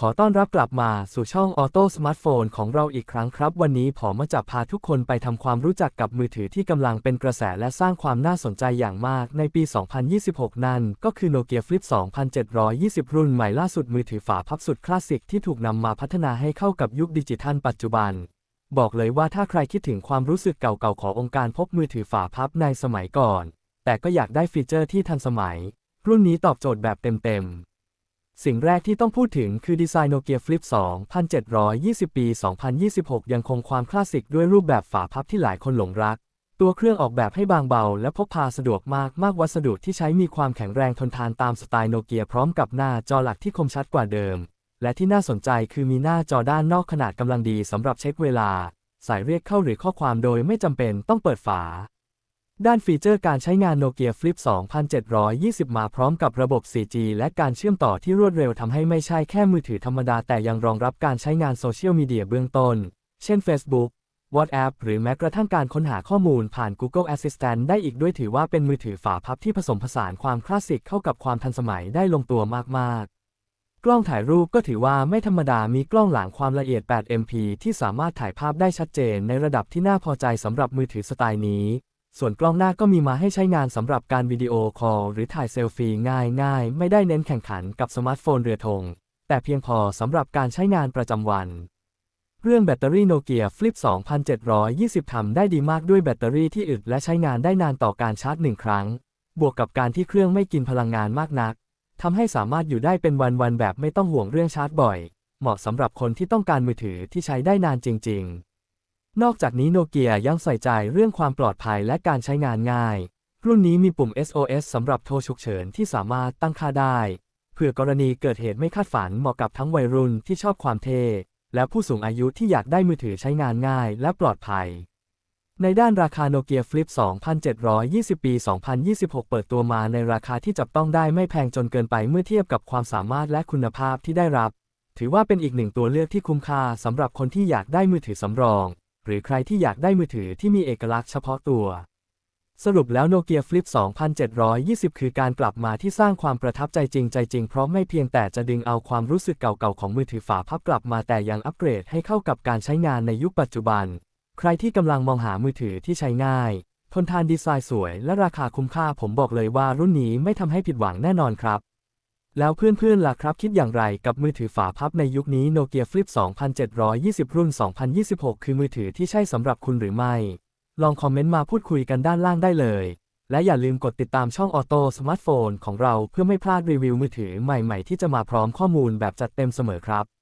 ขอต้อนรับกลับมาสู่ช่องออโต้สมาร์ทโฟนของเราอีกครั้งครับ วันนี้ผมมาจะพาทุกคนไปทำความรู้จักกับมือถือที่กำลังเป็นกระแสและสร้างความน่าสนใจอย่างมากในปี 2026 นั่น ก็คือ Nokia Flip 2720 รุ่นใหม่ล่าสุดมือถือฝาพับสุดคลาสสิกที่ถูกนำมาพัฒนาให้เข้ากับยุคดิจิทัลปัจจุบัน บอกเลยว่าถ้าใครคิดถึงความรู้สึกเก่าๆขององค์การพบมือถือฝาพับในสมัยก่อน แต่ก็อยากได้ฟีเจอร์ที่ทันสมัย รุ่นนี้ตอบโจทย์แบบเต็มๆ สิ่งแรกที่ต้องพูดถึงคือดีไซน์โนเกียฟลิป2720 ปี 2026 ยังคงความคลาสสิกด้วยรูปแบบฝาพับที่หลายคนหลงรัก ตัวเครื่องออกแบบให้บางเบา และพกพาสะดวกมาก มากวัสดุที่ใช้มีความแข็งแรงทนทานตามสไตล์โนเกียพร้อมกับหน้าจอหลักที่คมชัดกว่าเดิม และที่น่าสนใจคือมีหน้าจอด้านนอกขนาดกำลังดีสำหรับเช็คเวลา สายเรียกเข้าหรือข้อความโดยไม่จำเป็นต้องเปิดฝา ด้านฟีเจอร์การใช้งาน Nokia Flip 2720 มาพร้อมกับระบบ 4G และการเชื่อมต่อที่รวดเร็วทำให้ไม่ใช่แค่มือถือธรรมดาแต่ยังรองรับการใช้งานโซเชียลมีเดียเบื้องต้น เช่น Facebook WhatsApp หรือแม้กระทั่งการค้นหาข้อมูลผ่าน Google Assistant ได้อีกด้วยถือว่าเป็นมือถือฝาพับที่ผสมผสานความคลาสสิกเข้ากับความทันสมัยได้ลงตัวมาก ๆ กล้องถ่ายรูปก็ถือว่าไม่ธรรมดามีกล้องหลังความละเอียด 8 MP ที่สามารถถ่ายภาพได้ชัดเจนในระดับที่น่าพอใจสำหรับมือถือสไตล์นี้ ส่วนกล้องหน้าก็มีมาให้ใช้งานสำหรับการวิดีโอคอลหรือถ่ายเซลฟี่ง่ายๆ ไม่ได้เน้นแข่งขันกับสมาร์ทโฟนเรือธง แต่เพียงพอสำหรับการใช้งานประจำวัน เรื่องแบตเตอรี่โนเกีย Flip 2720ทำได้ดีมากด้วยแบตเตอรี่ที่อึดและใช้งานได้นานต่อการชาร์จหนึ่งครั้ง บวกกับการที่เครื่องไม่กินพลังงานมากนักทำให้สามารถอยู่ได้เป็นวันๆแบบไม่ต้องห่วงเรื่องชาร์จบ่อย เหมาะสำหรับคนที่ต้องการมือถือที่ใช้ได้นานจริง ๆ นอกจากนี้โนเกียยังใส่ใจเรื่องความปลอดภัยและการใช้งานง่าย รุ่นนี้มีปุ่ม SOS สำหรับโทรฉุกเฉินที่สามารถตั้งค่าได้เผื่อกรณีเกิดเหตุไม่คาดฝันเหมาะกับทั้งวัยรุ่นที่ชอบความเท่และผู้สูงอายุที่อยากได้มือถือใช้งานง่ายและปลอดภัย ในด้านราคาโนเกีย Flip 2720 ปี 2026 เปิดตัวมาในราคาที่จับต้องได้ไม่แพงจนเกินไปเมื่อเทียบกับความสามารถและคุณภาพที่ได้รับ ถือว่าเป็นอีกหนึ่งตัวเลือกที่คุ้มค่าสำหรับคนที่อยากได้มือถือสำรอง หรือใครที่อยากได้มือถือที่มีเอกลักษณ์เฉพาะตัว สรุปแล้วโนเกีย Flip 2720 คือการกลับมาที่สร้างความประทับใจจริงใจจริงเพราะไม่เพียงแต่จะดึงเอาความรู้สึกเก่าๆ ของมือถือฝาพับกลับมาแต่ยังอัปเกรดให้เข้ากับการใช้งานในยุคปัจจุบัน ใครที่กำลังมองหามือถือที่ใช้ง่าย ทนทานดีไซน์สวย และราคาคุ้มค่าผมบอกเลยว่ารุ่นนี้ไม่ทำให้ผิดหวังแน่นอนครับ แล้วเพื่อนๆล่ะครับคิดอย่างไรกับมือถือฝาพับในยุคนี้โนเกียฟลิป2720 รุ่น 2026 คือมือถือที่ใช่สำหรับคุณหรือไม่ ลองคอมเมนต์มาพูดคุยกันด้านล่างได้เลย และอย่าลืมกดติดตามช่องออโต้สมาร์ทโฟนของเราเพื่อไม่พลาดรีวิวมือถือใหม่ๆ ที่จะมาพร้อมข้อมูลแบบจัดเต็มเสมอครับ